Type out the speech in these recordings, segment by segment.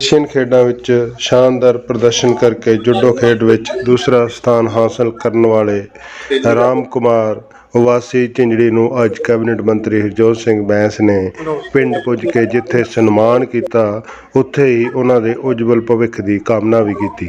Asian ਖੇਡਾਂ ਵਿੱਚ ਸ਼ਾਨਦਾਰ ਪ੍ਰਦਰਸ਼ਨ ਕਰਕੇ ਜੂਡੋ ਖੇਡ ਵਿੱਚ ਦੂਸਰਾ ਸਥਾਨ ਹਾਸਲ ਕਰਨ ਵਾਲੇ ਰਾਮ ਕੁਮਾਰ ਵਾਸੀ ਝਿੰਜੜੀ ਨੂੰ ਅੱਜ ਕੈਬਨਿਟ ਮੰਤਰੀ ਹਰਜੋਤ ਸਿੰਘ ਬੈਂਸ ਨੇ ਪਿੰਡ ਪੁੱਜ ਕੇ ਜਿੱਥੇ ਸਨਮਾਨ ਕੀਤਾ, ਉੱਥੇ ਹੀ ਉਹਨਾਂ ਦੇ ਉਜਵਲ ਭਵਿੱਖ ਦੀ ਕਾਮਨਾ ਵੀ ਕੀਤੀ।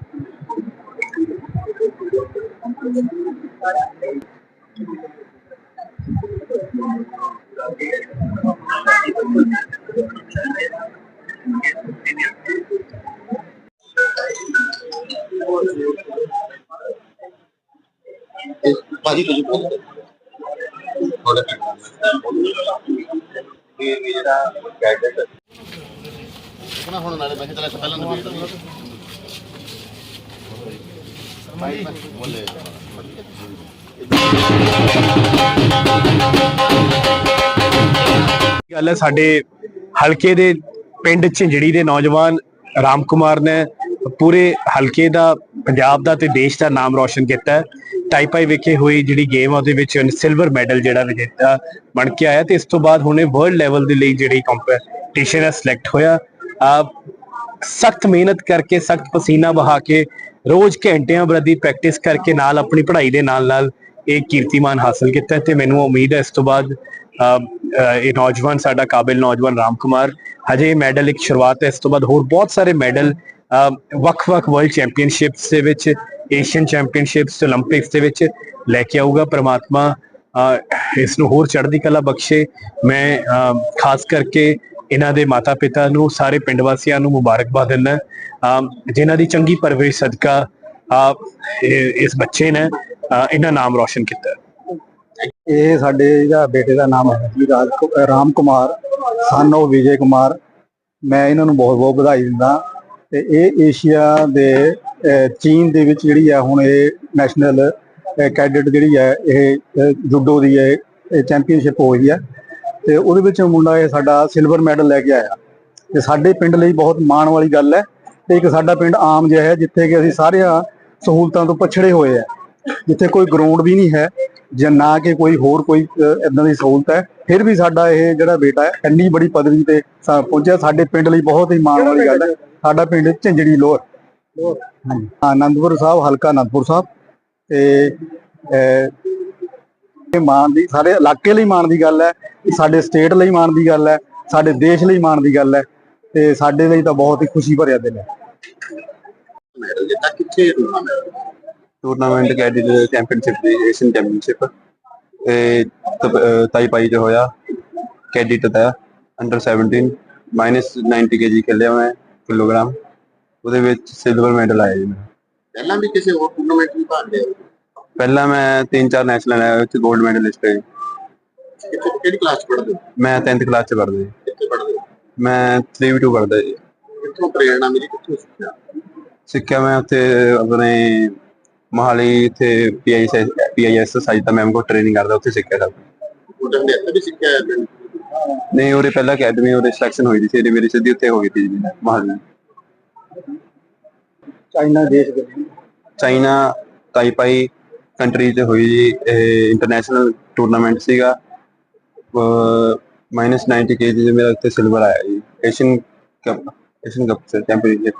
ਭਾਜੀ, ਤੁਸੀਂ ਬੋਲ ਥੋੜਾ ਇਹ ਮੇਰਾ ਗਾਈਡਡ ਕਿਹਨਾਂ ਹੁਣ ਨਾਲੇ, ਮੈਂ ਚਲਾ ਪਹਿਲਾਂ ਨਵੀਂ ਭਾਈ, ਬੋਲੇ। ਗੱਲ ਹੈ? ਸਾਡੇ ਹਲਕੇ ਦੇ ਪਿੰਡ ਝਿੰਜੜੀ ਦੇ ਨੌਜਵਾਨ ਰਾਮ ਕੁਮਾਰ ਨੇ ਪੂਰੇ ਹਲਕੇ ਦਾ, ਪੰਜਾਬ ਦਾ ਤੇ ਦੇਸ਼ ਦਾ ਨਾਮ ਰੌਸ਼ਨ ਕੀਤਾ ਹੈ। ਟਾਈਪਾਈ ਵਿਖੇ ਹੋਈ ਜਿਹੜੀ ਗੇਮ ਆ, ਉਹਦੇ ਵਿੱਚ ਸਿਲਵਰ ਮੈਡਲ ਜਿਹੜਾ ਵਿਜੇਤਾ ਬਣ ਕੇ ਆਇਆ ਤੇ ਇਸ ਤੋਂ ਬਾਅਦ ਹੁਣੇ ਵਰਲਡ ਲੈਵਲ ਦੇ ਲਈ ਜਿਹੜੀ ਕੰਪੀਟੀਸ਼ਨ ਹੈ ਸਿਲੈਕਟ ਹੋਇਆ। ਆ ਸਖਤ ਮਿਹਨਤ ਕਰਕੇ, ਸਖਤ ਪਸੀਨਾ ਵਹਾ ਕੇ, ਰੋਜ਼ ਘੰਟਿਆਂ ਬਰਦੀ ਪ੍ਰੈਕਟਿਸ ਕਰਕੇ ਨਾਲ ਆਪਣੀ ਪੜ੍ਹਾਈ ਦੇ ਨਾਲ ਨਾਲ ਇਹ ਕੀਰਤੀਮਾਨ ਹਾਸਲ ਕੀਤਾ ਤੇ ਮੈਨੂੰ ਉਮੀਦ ਹੈ ਇਸ ਤੋਂ ਬਾਅਦ ਇਹ ਨੌਜਵਾਨ ਸਾਡਾ ਕਾਬਿਲ ਨੌਜਵਾਨ ਰਾਮ ਕੁਮਾਰ, ਹਜੇ ਮੈਡਲ ਇੱਕ ਸ਼ੁਰੂਆਤ ਹੈ, ਇਸ ਤੋਂ ਬਾਅਦ ਹੋਰ ਬਹੁਤ ਸਾਰੇ ਮੈਡਲ ਵੱਖ-ਵੱਖ ਵਰਲਡ ਚੈਂਪੀਅਨਸ਼ਿਪਸ ਦੇ ਵਿੱਚ ਏਸ਼ੀਅਨ ਚੈਂਪੀਅਨਸ਼ਿਪਸ ਓਲੰਪਿਕਸ ਦੇ ਵਿੱਚ ਲੈ ਕੇ ਆਊਗਾ, ਪ੍ਰਮਾਤਮਾ ਇਸ ਨੂੰ ਹੋਰ ਚੜ੍ਹਦੀ ਕਲਾ ਬਖਸ਼ੇ, ਮੈਂ ਖਾਸ ਕਰਕੇ ਇਹਨਾਂ ਦੇ ਮਾਤਾ-ਪਿਤਾ ਨੂੰ ਸਾਰੇ ਪਿੰਡ ਵਾਸੀਆਂ ਨੂੰ ਮੁਬਾਰਕਬਾਦ ਦਿੰਦਾ ਅਹ, ਜਿਨ੍ਹਾਂ ਦੀ ਚੰਗੀ ਪਰਵਰਿਸ਼ ਸਦਕਾ ਅਹ, ਇਸ ਬੱਚੇ ਨੇ ਇਹਨਾਂ ਨਾਮ ਰੋਸ਼ਨ ਕੀਤਾ। ਇਹ ਸਾਡੇ ਇਹਦਾ ਬੇਟੇ ਦਾ ਨਾਮ ਹੈ ਜੀ ਰਾਜ ਕੁ- ਰਾਮ ਕੁਮਾਰ ਸਨ ਉਹ ਵਿਜੇ ਕੁਮਾਰ। ਮੈਂ ਇਹਨਾਂ ਨੂੰ ਬਹੁਤ ਬਹੁਤ ਵਧਾਈ ਦਿੰਦਾ। ਤੇ ਇਹ ਏਸ਼ੀਆ ਦੇ ਚੀਨ ਦੇ ਵਿੱਚ ਜਿਹੜੀ ਆ ਹੁਣ ਇਹ ਨੈਸ਼ਨਲ ਕੈਡਟ ਜਿਹੜੀ ਹੈ ਇਹ ਅਹ ਜੂਡੋ ਦੀ ਹੈ ਇਹ ਚੈਂਪੀਅਨਸ਼ਿਪ ਹੋਈ ਹੈ ਤੇ ਉਹਦੇ ਵਿੱਚ ਮੁੰਡਾ ਇਹ ਸਾਡਾ ਸਿਲਵਰ ਮੈਡਲ ਲੈ ਕੇ ਆਇਆ। ਤੇ ਸਾਡੇ ਪਿੰਡ ਲਈ ਬਹੁਤ ਮਾਣ ਵਾਲੀ ਗੱਲ ਹੈ ਤੇ ਇੱਕ ਸਾਡਾ ਪਿੰਡ ਆਮ ਜਿਹਾ ਹੈ ਜਿੱਥੇ ਕਿ ਅਸੀਂ ਸਾਰੀਆਂ ਸਹੂਲਤਾਂ ਤੋਂ ਪਛੜੇ ਹੋਏ ਆ ਜਿੱਥੇ ਕੋਈ ਗਰਾਊਂਡ ਵੀ ਨਹੀਂ ਹੈ ਜਾਂ ਨਾ ਕਿ ਕੋਈ ਹੋਰ ਕੋਈ ਇਦਾਂ ਦੀ ਸਹੂਲਤ ਹੈ। ਫਿਰ ਵੀ ਸਾਡਾ ਇਹ ਜਿਹੜਾ ਬੇਟਾ ਹੈ ਇੰਨੀ ਬੜੀ ਪਦਵੀ ਤੇ ਪਹੁੰਚਿਆ। ਸਾਡੇ ਪਿੰਡ ਲਈ ਬਹੁਤ ਹੀ ਮਾਣ ਵਾਲੀ ਗੱਲ ਹੈ। ਸਾਡਾ ਪਿੰਡ ਝੰਜੜੀ ਲੋਰ ਹਾਂਜੀ। ਆਨੰਦਪੁਰ ਸਾਹਿਬ ਹਲਕਾ ਆਨੰਦਪੁਰ ਸਾਹਿਬ। ਤੇ ਇਹ ਮਾਣ ਦੀ ਸਾਰੇ ਇਲਾਕੇ ਲਈ ਮਾਣ ਦੀ ਗੱਲ ਹੈ ਸਾਡੇ ਸਟੇਟ ਲਈ ਮਾਣ ਦੀ ਗੱਲ ਹੈ ਸਾਡੇ ਦੇਸ਼ ਲਈ ਮਾਣ ਦੀ ਗੱਲ ਹੈ ਤੇ ਸਾਡੇ ਲਈ ਤਾਂ ਬਹੁਤ ਹੀ ਖੁਸ਼ੀ ਭਰਿਆ ਦਿਨ ਹੈ। ਮੈਡਲ ਜਿੱਤਾ ਕਿੱਥੇ ਟੂਰਨਾਮੈਂਟ ਟੂਰਨਾਮੈਂਟ ਕੈਡਿਟ ਚੈਂਪੀਅਨਸ਼ਿਪ ਦੀ ਏਸ਼ੀਅਨ ਚੈਂਪੀਅਨਸ਼ਿਪ ਤੇ ਤਾਈਪਾਈ ਚ ਹੋਇਆ ਕੈਡਿਟ ਦਾ ਅੰਡਰ 17 ਮਾਈਨਸ 90 ਕੇਜੀ ਖੇਲਿਆ ਮੈਂ ਕਿਲੋਗ੍ਰਾਮ। ਉਹਦੇ ਵਿੱਚ ਸਿਲਵਰ ਮੈਡਲ ਆਇਆ ਜੀ ਮੇਰਾ ਪਹਿਲਾਂ ਵੀ ਕਿਸੇ ਹੋਰ ਟੂਰਨਾਮੈਂਟ ਵਿੱਚ ਭਾਗ ਲਿਆ? ਪਹਿਲਾਂ ਮੈਂ ਤਿੰਨ ਚਾਰ ਨੈਸ਼ਨਲ ਆਇਆ ਵਿੱਚ 골ਡ ਮੈਡਲਿਸਟ ਹੈ ਕਿੱਥੇ ਕਿਹੜੀ ਕਲਾਸ ਚ ਪੜ੍ਹਦੇ ਹੋ? ਮੈਂ 10th ਕਲਾਸ ਚ ਪੜ੍ਹਦਾ ਜੀ। ਕਿੱਥੇ ਪੜ੍ਹਦੇ ਹੋ? ਮੈਂ 3v2 ਪੜ੍ਹਦਾ ਜੀ। ਕਿੱਥੋਂ ਪ੍ਰੇਰਣਾ ਮਿਲੀ ਕਿੱਥੋਂ ਸਿੱਖਿਆ? ਸਿੱਖਿਆ ਮੈਂ ਉੱਥੇ ਆਪਣੇ ਮਹਾਲੀ ਇੱਥੇ ਪੀਆਈਐਸ ਪੀਆਈਐਸ ਸਾਜਿਤਾ ਮੈਮ ਕੋਲ ਟ੍ਰੇਨਿੰਗ ਕਰਦਾ ਉੱਥੇ ਸਿੱਖਿਆ ਸਭ। ਉਹਦੇ ਹੁੰਦੇ ਇੱਥੇ ਵੀ ਸਿੱਖਿਆ ਨਹੀਂ ਉਹਦੇ ਪਹਿਲਾਂ ਅਕੈਡਮੀ ਉਹਦੇ ਸਿਲੈਕਸ਼ਨ ਹੋਈ ਸੀ ਇਹਦੀ ਮੇਰੀ ਸਿੱਧੀ ਉੱਥੇ ਹੋ ਗਈ ਸੀ ਜੀ ਮਹਾਲੀ। ਚਾਈਨਾ ਦੇਸ਼ ਦੇ ਚਾਈਨਾ ਤਾਈਪਾਈ ਕੰਟਰੀ 'ਚ ਹੋਈ ਜੀ, ਇਹ ਇੰਟਰਨੈਸ਼ਨਲ ਟੂਰਨਾਮੈਂਟ ਸੀਗਾ। ਮਾਈਨਸ 90 ਕੇਜੀ ਦੇ ਮੇਰਾ ਉੱਥੇ ਸਿਲਵਰ ਆਇਆ ਜੀ। Asian cup Asian cup championship